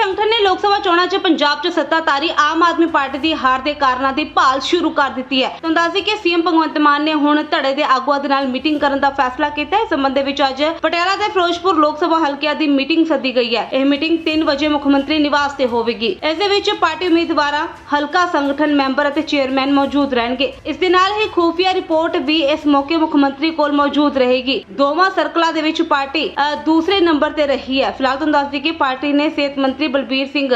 ਸੰਗਠਨ ਨੇ ਲੋਕ ਸਭਾ ਚੋਣਾਂ 'ਚ ਪੰਜਾਬ 'ਚ ਸੱਤਾਧਾਰੀ ਆਮ ਆਦਮੀ ਪਾਰਟੀ ਦੀ ਹਾਰ ਦੇ ਕਾਰਨਾਂ ਦੀ ਭਾਲ ਸ਼ੁਰੂ ਕਰ ਦਿੱਤੀ ਹੈ। ਤੁਹਾਨੂੰ ਦੱਸ ਦਈਏ ਕਿ ਸੀਐਮ ਭਗਵੰਤ ਮਾਨ ਨੇ ਹੁਣ ਧੜੇ ਦੇ ਆਗੂਆਂ ਦੇ ਨਾਲ ਮੀਟਿੰਗ ਕਰਨ ਦਾ ਫੈਸਲਾ ਕੀਤਾ ਹੈ। ਸੰਬੰਧ ਵਿੱਚ ਅੱਜ ਪਟਿਆਲਾ ਤੇ ਫਿਰੋਜ਼ਪੁਰ ਲੋਕ ਸਭਾ ਹਲਕਿਆਂ ਦੀ ਮੀਟਿੰਗ ਸੱਦੀ ਗਈ ਹੈ। ਇਹ ਮੀਟਿੰਗ 3 ਵਜੇ ਮੁੱਖ ਮੰਤਰੀ ਨਿਵਾਸ ਤੇ ਹੋਵੇਗੀ। ਇਸ ਦੇ ਵਿੱਚ ਪਾਰਟੀ ਉਮੀਦਵਾਰਾਂ, ਹਲਕਾ ਸੰਗਠਨ ਮੈਂਬਰ ਅਤੇ ਚੇਅਰਮੈਨ ਮੌਜੂਦ ਰਹਿਣਗੇ। ਇਸ ਦੇ ਨਾਲ ਹੀ ਖੂਫੀਆ ਰਿਪੋਰਟ ਵੀ ਇਸ ਮੌਕੇ ਮੁੱਖ ਮੰਤਰੀ ਕੋਲ ਮੌਜੂਦ ਰਹੇਗੀ। ਦੋਵਾਂ ਸਰਕਲਾਂ ਦੇ ਵਿੱਚ ਪਾਰਟੀ ਦੂਸਰੇ ਨੰਬਰ ਤੇ ਰਹੀ ਹੈ। ਫਿਲਹਾਲ ਤੁਹਾਨੂੰ ਦੱਸ ਦਈਏ ਕਿ ਪਾਰਟੀ ਨੇ ਸਿਹਤ ਮੰਤਰੀ ਬਲਬੀਰ ਸਿੰਘ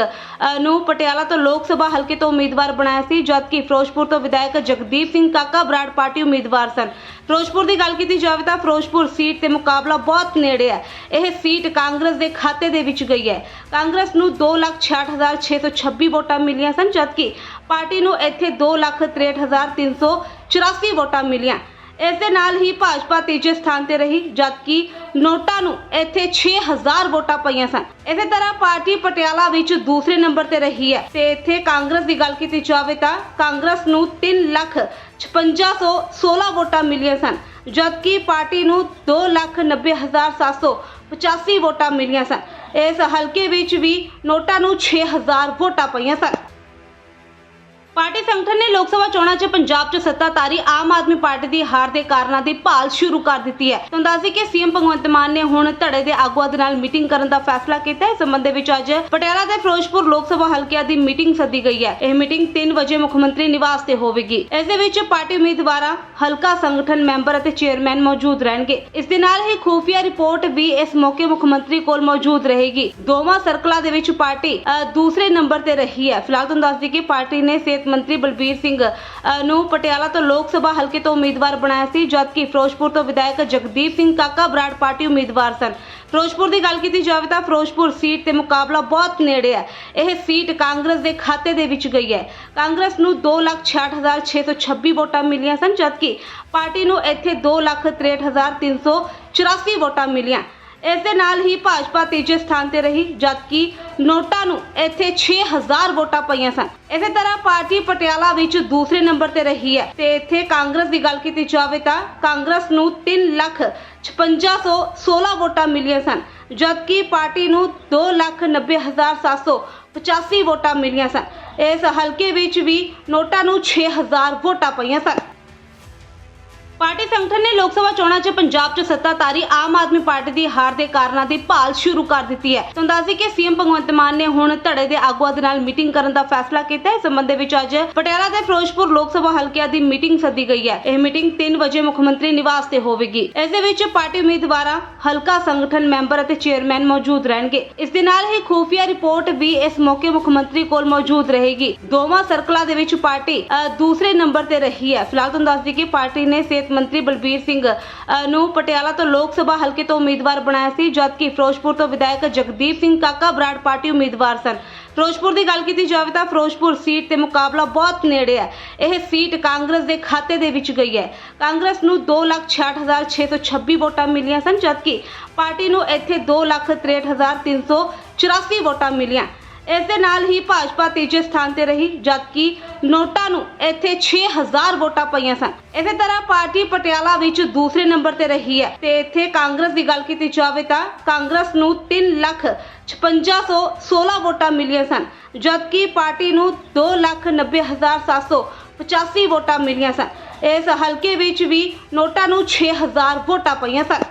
ਨੂੰ ਪਟਿਆਲਾ ਤੋਂ ਲੋਕ ਸਭਾ ਹਲਕੇ ਤੋਂ ਉਮੀਦਵਾਰ ਬਣਾਇਆ ਸੀ, ਜਦਕਿ ਫਿਰੋਜ਼ਪੁਰ ਤੋਂ ਵਿਧਾਇਕ ਜਗਦੀਪ ਸਿੰਘ ਕਾਕਾ ਬਰਾੜ ਪਾਰਟੀ ਉਮੀਦਵਾਰ ਸਨ। ਫਿਰੋਜ਼ਪੁਰ ਦੀ ਗੱਲ ਕੀਤੀ ਜਾਵੇ ਤਾਂ ਫਿਰੋਜ਼ਪੁਰ ਸੀਟ ਤੇ ਮੁਕਾਬਲਾ ਬਹੁਤ ਨੇੜੇ ਹੈ। ਇਹ ਸੀਟ ਕਾਂਗਰਸ ਦੇ ਖਾਤੇ ਦੇ ਵਿੱਚ ਗਈ ਹੈ। ਕਾਂਗਰਸ ਨੂੰ 266626 ਵੋਟਾਂ ਮਿਲੀਆਂ ਸਨ, ਜਦਕਿ ਪਾਰਟੀ ਨੂੰ ਇੱਥੇ 263384 ਵੋਟਾਂ ਮਿਲੀਆਂ। ਇਸ ਦੇ ਨਾਲ ਹੀ ਭਾਜਪਾ ਤੀਜੇ ਸਥਾਨ ਤੇ ਰਹੀ, ਜਦਕਿ ਨੋਟਾ ਨੂੰ ਇੱਥੇ 6000 ਵੋਟਾਂ ਪਈਆਂ ਸਨ। ਇਸੇ ਤਰ੍ਹਾਂ ਪਾਰਟੀ ਪਟਿਆਲਾ ਵਿੱਚ ਦੂਸਰੇ ਨੰਬਰ ਤੇ ਰਹੀ ਹੈ। ਤੇ ਇੱਥੇ ਕਾਂਗਰਸ ਦੀ ਗੱਲ ਕੀਤੀ ਜਾਵੇ ਤਾਂ ਕਾਂਗਰਸ ਨੂੰ 3 ਲੱਖ 5616 ਵੋਟਾਂ ਮਿਲੀਆਂ ਸਨ, ਜਦਕਿ ਪਾਰਟੀ ਨੂੰ 290785 ਵੋਟਾਂ ਮਿਲੀਆਂ ਸਨ। ਇਸ ਹਲਕੇ ਵਿੱਚ ਵੀ ਨੋਟਾ ਨੂੰ 6000 ਵੋਟਾਂ ਪਈਆਂ ਸਨ। ਪਾਰਟੀ ਸੰਗਠਨ ਨੇ ਲੋਕ ਸਭਾ ਚੋਣਾਂ 'ਚ ਪੰਜਾਬ 'ਚ ਸੱਤਾਧਾਰੀ ਆਮ ਆਦਮੀ ਪਾਰਟੀ ਦੀ ਹਾਰ ਦੇ ਕਾਰਨਾਂ ਦੀ ਭਾਲ ਸ਼ੁਰੂ ਕਰ ਦਿੱਤੀ ਹੈ। ਤੁਹਾਨੂੰ ਦੱਸ ਦਈਏ ਕਿ ਸੀਐਮ ਭਗਵੰਤ ਮਾਨ ਨੇ ਹੁਣ ਧੜੇ ਦੇ ਆਗੂਆਂ ਦੇ ਨਾਲ ਮੀਟਿੰਗ ਕਰਨ ਦਾ ਫੈਸਲਾ ਕੀਤਾ ਹੈ। ਇਸ ਸੰਬੰਧ ਵਿੱਚ ਅੱਜ ਪਟਿਆਲਾ ਤੇ ਫਿਰੋਜ਼ਪੁਰ ਲੋਕ ਸਭਾ ਹਲਕਿਆਂ ਦੀ ਮੀਟਿੰਗ ਸੱਦੀ ਗਈ ਹੈ। ਇਹ ਮੀਟਿੰਗ 3 ਵਜੇ ਮੁੱਖ ਮੰਤਰੀ ਨਿਵਾਸ ਤੇ ਹੋਵੇਗੀ। ਇਸ ਦੇ ਵਿੱਚ ਪਾਰਟੀ ਉਮੀਦਵਾਰਾਂ, ਹਲਕਾ ਸੰਗਠਨ ਮੈਂਬਰ ਅਤੇ ਚੇਅਰਮੈਨ ਮੌਜੂਦ ਰਹਿਣਗੇ। ਇਸ ਦੇ ਨਾਲ ਹੀ ਖੂਫੀਆ ਰਿਪੋਰਟ ਵੀ ਇਸ ਮੌਕੇ ਮੁੱਖ ਮੰਤਰੀ ਕੋਲ ਮੌਜੂਦ ਰਹੇਗੀ। ਦੋਵਾਂ ਸਰਕਲਾਂ ਦੇ ਵਿੱਚ ਪਾਰਟੀ ਦੂਸਰੇ ਨੰਬਰ ਤੇ ਰਹੀ ਹੈ। ਫਿਲਹਾਲ ਤੁਹਾਨੂੰ ਦੱਸ ਦਈਏ ਕਿ ਪਾਰਟੀ ਨੇ ਸਿਹਤ ਮੰਤਰੀ ਬਲਬੀਰ ਸਿੰਘ ਨੂੰ ਪਟਿਆਲਾ ਤੋਂ ਲੋਕ ਸਭਾ ਹਲਕੇ ਤੋਂ ਉਮੀਦਵਾਰ ਬਣਾਇਆ ਸੀ, ਜਦਕਿ ਫਿਰੋਜ਼ਪੁਰ ਤੋਂ ਵਿਧਾਇਕ ਜਗਦੀਪ ਸਿੰਘ ਕਾਕਾ ਬਰਾੜ ਪਾਰਟੀ ਉਮੀਦਵਾਰ ਸਨ। ਫਿਰੋਜ਼ਪੁਰ ਦੀ ਗੱਲ ਕੀਤੀ ਜਾਵੇ ਤਾਂ ਫਿਰੋਜ਼ਪੁਰ ਸੀਟ ਤੇ ਮੁਕਾਬਲਾ ਬਹੁਤ ਨੇੜੇ ਹੈ। ਇਹ ਸੀਟ ਕਾਂਗਰਸ ਦੇ ਖਾਤੇ ਦੇ ਵਿੱਚ ਗਈ ਹੈ। ਕਾਂਗਰਸ ਨੂੰ 266626 ਵੋਟਾਂ ਮਿਲੀਆਂ ਸਨ, ਜਦਕਿ ਪਾਰਟੀ ਨੂੰ ਇੱਥੇ 263384 ਵੋਟਾਂ ਮਿਲੀਆਂ। ਇਸ ਦੇ ਨਾਲ ਹੀ ਭਾਜਪਾ ਤੀਜੇ ਸਥਾਨ ਤੇ ਰਹੀ, ਜਦਕਿ ਨੋਟਾ ਨੂੰ ਇੱਥੇ 6000 ਵੋਟਾਂ ਪਈਆਂ ਸਨ। ਇਸੇ ਤਰ੍ਹਾਂ ਪਾਰਟੀ ਪਟਿਆਲਾ ਵਿੱਚ ਦੂਸਰੇ ਨੰਬਰ ਤੇ ਰਹੀ ਹੈ ਤੇ ਇੱਥੇ ਕਾਂਗਰਸ ਦੀ ਗੱਲ ਕੀਤੀ ਜਾਵੇ ਤਾਂ ਕਾਂਗਰਸ ਨੂੰ 3 ਲੱਖ 5616 ਵੋਟਾਂ ਮਿਲੀਆਂ ਸਨ, ਜਦਕਿ ਪਾਰਟੀ ਨੂੰ 290785 ਵੋਟਾਂ ਮਿਲੀਆਂ ਸਨ। ਇਸ ਹਲਕੇ ਵਿੱਚ ਵੀ ਨੋਟਾ ਨੂੰ 6000 ਵੋਟਾਂ ਪਈਆਂ ਸਨ। ਪਾਰਟੀ ਸੰਗਠਨ ਨੇ ਲੋਕ ਸਭਾ ਚੋਣਾਂ 'ਚ ਪੰਜਾਬ 'ਚ ਸੱਤਾਧਾਰੀ ਆਮ ਆਦਮੀ ਪਾਰਟੀ ਦੀ ਹਾਰ ਦੇ ਕਾਰਨਾਂ ਦੀ ਭਾਲ ਸ਼ੁਰੂ ਕਰ ਦਿੱਤੀ ਹੈ। ਤੁਹਾਨੂੰ ਦੱਸ ਦਈਏ ਕਿ ਸੀਐਮ ਭਗਵੰਤ ਮਾਨ ਨੇ ਹੁਣ ਧੜੇ ਦੇ ਆਗੂਆਂ ਦੇ ਨਾਲ ਮੀਟਿੰਗ ਕਰਨ ਦਾ ਫੈਸਲਾ ਕੀਤਾ ਹੈ। ਸੰਬੰਧ ਵਿੱਚ ਅੱਜ ਪਟਿਆਲਾ ਤੇ ਫਿਰੋਜ਼ਪੁਰ ਲੋਕ ਸਭਾ ਹਲਕਿਆਂ ਦੀ ਮੀਟਿੰਗ ਸੱਦੀ ਗਈ ਹੈ। ਇਹ ਮੀਟਿੰਗ 3 ਵਜੇ ਮੁੱਖ ਮੰਤਰੀ ਨਿਵਾਸ ਤੇ ਹੋਵੇਗੀ। ਇਸ ਦੇ ਵਿੱਚ ਪਾਰਟੀ ਉਮੀਦਵਾਰਾਂ, ਹਲਕਾ ਸੰਗਠਨ ਮੈਂਬਰ ਅਤੇ ਚੇਅਰਮੈਨ ਮੌਜੂਦ ਰਹਿਣਗੇ। ਇਸ ਦੇ ਨਾਲ ਹੀ ਖੂਫੀਆ ਰਿਪੋਰਟ ਵੀ ਇਸ ਮੌਕੇ ਮੁੱਖ ਮੰਤਰੀ ਕੋਲ ਮੌਜੂਦ ਰਹੇਗੀ। ਦੋਵਾਂ ਸਰਕਲਾਂ ਦੇ ਵਿੱਚ ਪਾਰਟੀ ਦੂਸਰੇ ਨੰਬਰ ਤੇ ਰਹੀ ਹੈ। ਫਿਲਹਾਲ ਤੁਹਾਨੂੰ ਦੱਸ ਦਈਏ ਕਿ ਪਾਰਟੀ ਨੇ ਸਿਹਤ ਮੰਤਰੀ ਬਲਬੀਰ ਸਿੰਘ ਨੂੰ ਪਟਿਆਲਾ ਤੋਂ ਲੋਕ ਸਭਾ ਹਲਕੇ ਤੋਂ ਉਮੀਦਵਾਰ ਬਣਾਇਆ ਸੀ, ਜਦਕਿ ਫਿਰੋਜ਼ਪੁਰ ਤੋਂ ਵਿਧਾਇਕ ਜਗਦੀਪ ਸਿੰਘ ਕਾਕਾ ਬਰਾੜ ਪਾਰਟੀ ਉਮੀਦਵਾਰ ਸਨ। ਫਿਰੋਜ਼ਪੁਰ ਦੀ ਗੱਲ ਕੀਤੀ ਜਾਵੇ ਤਾਂ ਫਿਰੋਜ਼ਪੁਰ ਸੀਟ ਤੇ ਮੁਕਾਬਲਾ ਬਹੁਤ ਨੇੜੇ ਹੈ। ਇਹ ਸੀਟ ਕਾਂਗਰਸ ਦੇ ਖਾਤੇ ਦੇ ਵਿੱਚ ਗਈ ਹੈ। ਕਾਂਗਰਸ ਨੂੰ 266626 ਵੋਟਾਂ ਮਿਲੀਆਂ ਸਨ, ਜਦਕਿ ਪਾਰਟੀ ਨੂੰ ਇੱਥੇ 263384 ਵੋਟਾਂ ਮਿਲੀਆਂ। ਇਸ ਦੇ ਨਾਲ ਹੀ ਭਾਜਪਾ ਤੀਜੇ ਸਥਾਨ ਤੇ ਰਹੀ, ਜਦਕਿ ਨੋਟਾ ਨੂੰ ਇੱਥੇ 6000 ਵੋਟਾਂ ਪਈਆਂ ਸਨ। ਇਸੇ ਤਰ੍ਹਾਂ ਪਾਰਟੀ ਪਟਿਆਲਾ ਵਿੱਚ ਦੂਸਰੇ ਨੰਬਰ ਤੇ ਰਹੀ ਹੈ ਤੇ ਇੱਥੇ ਕਾਂਗਰਸ ਦੀ ਗੱਲ ਕੀਤੀ ਜਾਵੇ ਤਾਂ ਕਾਂਗਰਸ ਨੂੰ 3 ਲੱਖ 5616 ਵੋਟਾਂ ਮਿਲੀਆਂ ਸਨ, ਜਦਕਿ ਪਾਰਟੀ ਨੂੰ 290785 ਵੋਟਾਂ ਮਿਲੀਆਂ ਸਨ। ਇਸ ਹਲਕੇ ਵਿੱਚ ਵੀ ਨੋਟਾ ਨੂੰ 6000 ਵੋਟਾਂ ਪਈਆਂ ਸਨ।